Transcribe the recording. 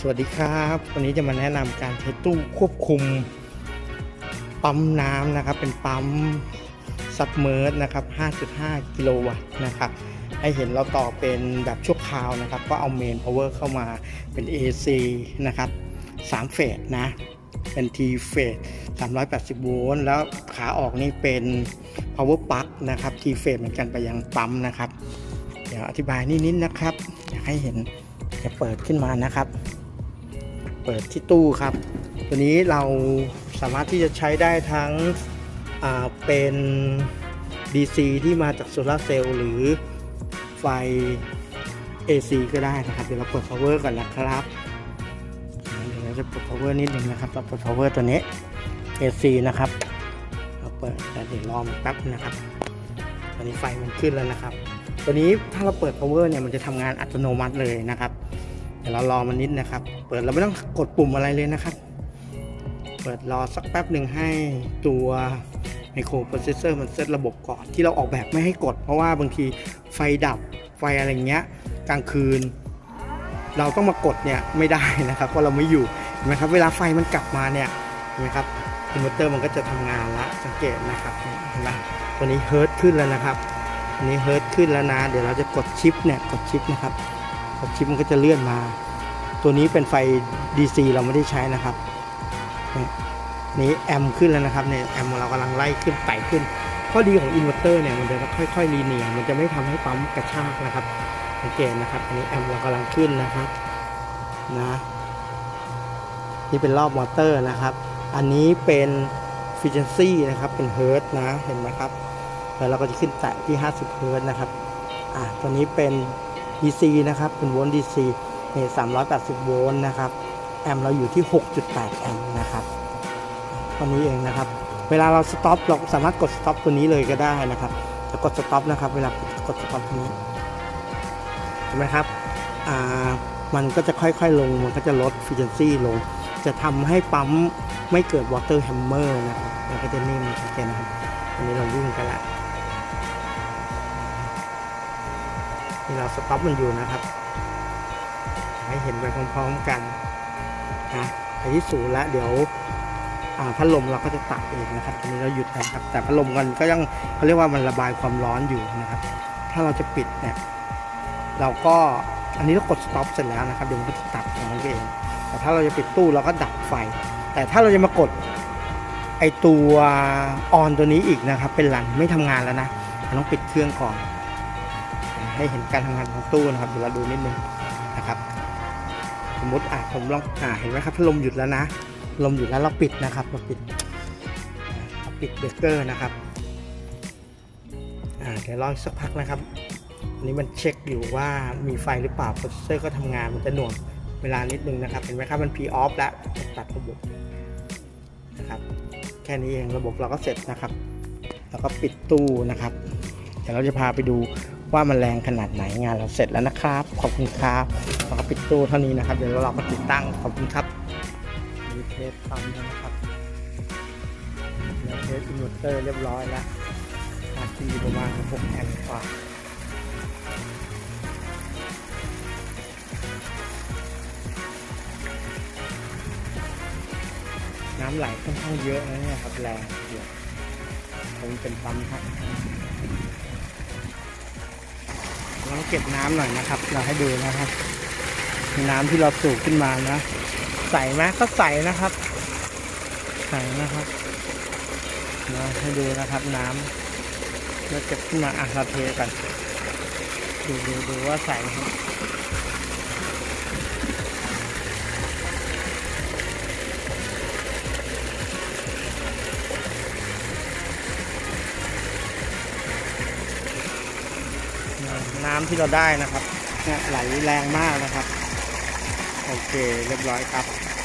สวัสดีครับวันนี้จะมาแนะนำการใช้ตู้ควบคุมปั๊มน้ำนะครับ เป็นปั๊มซับเมอร์สนะครับ 5.5 กิโลวัตต์นะครับ ให้เห็นเราต่อเป็นแบบชั่วคราวนะครับ ก็เอาเมนพาวเวอร์เข้ามาเป็น AC นะครับ3เฟสนะ เป็น T เฟส380 โวลต์ แล้วขาออกนี่เป็น power plug นะครับ T เฟสเหมือนกันไปยังปั๊มนะครับ เดี๋ยวอธิบายนิดๆนะครับ อยากให้เห็นจะเปิดขึ้นมานะครับ เปิดที่ตู้ครับ ตัวนี้เราสามารถที่จะใช้ได้ทั้งเป็น DC ที่มาจากโซลาร์เซลล์หรือไฟ AC ก็ได้นะครับ เดี๋ยวเราเปิด power ก่อนนะครับ เดี๋ยวเราจะเปิด power นิดนึงนะครับเราเปิด power ตัวนี้ AC นะครับ เราเปิดแต่เดี๋ยวรอมันแป๊บนะครับ ตอนนี้ไฟมันขึ้นแล้วนะครับ ตัวนี้ถ้าเราเปิด power เนี่ยมันจะทำงานอัตโนมัติเลยนะครับ ดี๋ยวเรารอมันนิดนะครับ เปิดเราไม่ต้องกดปุ่มอะไรเลยนะครับ เปิดรอสักแป๊บหนึ่งให้ตัวไมโครโปรเซสเซอร์มันเซตระบบก่อนที่เราออกแบบไม่ให้กด เพราะว่าบางทีไฟดับไฟอะไรเงี้ยกลางคืน เราต้องมากดเนี่ยไม่ได้นะครับเพราะเราไม่อยู่เห็นไหมครับเวลาไฟมันกลับมาเนี่ยเห็นไหมครับอินเวอร์เตอร์มันก็จะทำงานละสังเกตนะครับเห็นไหมตัวนี้เฮิร์ตขึ้นแล้วนะครับอันนี้เฮิร์ตขึ้นแล้วนะ เดี๋ยวเราจะกดชิปเนี่ยกดชิปนะครับ พอชิปมันก็จะเลื่อนมา ตัวนี้เป็นไฟ DC เราไม่ได้ใช้นะครับเนี่ยนี้แอมขึ้นแล้วนะครับเนี่ยแอมเรากำลังไล่ขึ้นไต่ขึ้น ข้อดีของอินเวอร์เตอร์เนี่ยมันจะค่อยๆรีเนียมันจะไม่ทำให้ปั๊มกระชากนะครับสังเกตนะครับอันนี้แอมเรากำลังขึ้นนะครับนะนี่เป็นรอบมอเตอร์นะครับ อันนี้เป็นฟิเชนซี่นะครับ เป็นเฮิร์ตนะ เห็นไหมครับ แล้วเราก็จะขึ้นแตะที่ 50 เฮิร์ตนะครับ อ่าตัวนี้เป็น DC นะครับเป็นโวลต์ DC นี่380 โวลต์นะครับ แอมป์เราอยู่ที่ 6.8 แอมป์นะครับเท่านี้เองนะครับ เวลาเราสต็อปเราสามารถกดสต็อปตัวนี้เลยก็ได้นะครับจะกดสต็อปนะครับ เวลากดสต็อปตัวนี้เห็นไหมครับอ่ามันก็จะค่อยๆลง มันก็จะลด efficiency ลง จะทำให้ปั๊มไม่เกิด water hammer นะครับ มันก็จะนิ่มชัดเจนนะครับ อันนี้เราวิ่งกันละ นี่เราสต็อปมันอยู่นะครับ ให้เห็นไปพร้อมๆกันนะไปที่ศูนย์แล้ว เดี๋ยวพัดลมเราก็จะตัดเองนะครับทีนี้เราหยุดนะครับ แต่พัดลมกันก็ยังเขาเรียกว่ามันระบายความร้อนอยู่นะครับ ถ้าเราจะปิดเนี่ยเราก็อันนี้เรากด stop เสร็จแล้วนะครับเดี๋ยวมันก็จะตัดของมันเองแต่ถ้าเราจะปิดตู้เราก็ดับไฟ แต่ถ้าเราจะมากดไอตัวออนตัวนี้อีกนะครับ เป็นรันไม่ทำงานแล้วนะต้องปิดเครื่องก่อน ให้เห็นการทำงานของตู้นะครับเดี๋ยวเราดูนิดนึงนะครับ สมมติอะผมลองอ่าเห็นไหมครับพัดลมหยุดแล้วนะลมหยุดแล้วเราปิดนะครับเราปิดเราปิดเบรกเกอร์นะครับอ่าเดี๋ยวรออีกสักพักนะครับอันนี้มันเช็คอยู่ว่ามีไฟหรือเปล่าโปรเซสเซอร์ก็ทำงานมันจะหน่วงเวลานิดนึงนะครับ เห็นไหมครับมัน P off แล้วตัดระบบนะครับแค่นี้เองระบบเราก็เสร็จนะครับ แล้วก็ปิดตู้นะครับเดี๋ยวเราจะพาไปดู ว่ามันแรงขนาดไหนงานเราเสร็จแล้วนะครับ ขอบคุณครับแล้วก็ปิดตู้เท่านี้นะครับ เดี๋ยวเรามาติดตั้งขอบคุณครับมีเทสปั๊มนะครับเดี๋ยวเทสอินเวอร์เตอร์เรียบร้อยแล้วอาทีประมาณ6แอมป์กว่าน้ำไหลค่อนข้างเยอะนะเนี่ยครับแรงเดี๋ยวผมเป็นปั๊มครับ เก็บน้ำหน่อยนะครับ เราให้ดูนะครับ น้ำที่เราสูบขึ้นมานะ ใสไหมก็ใสนะครับ ใสนะครับเราให้ดูนะครับ น้ำเราเก็บขึ้นมาอะเราเทกันดูดูดูว่าใสไหมครับ น้ำที่เราได้นะครับเนี่ยไหลแรงมากนะครับ โอเค เรียบร้อยครับ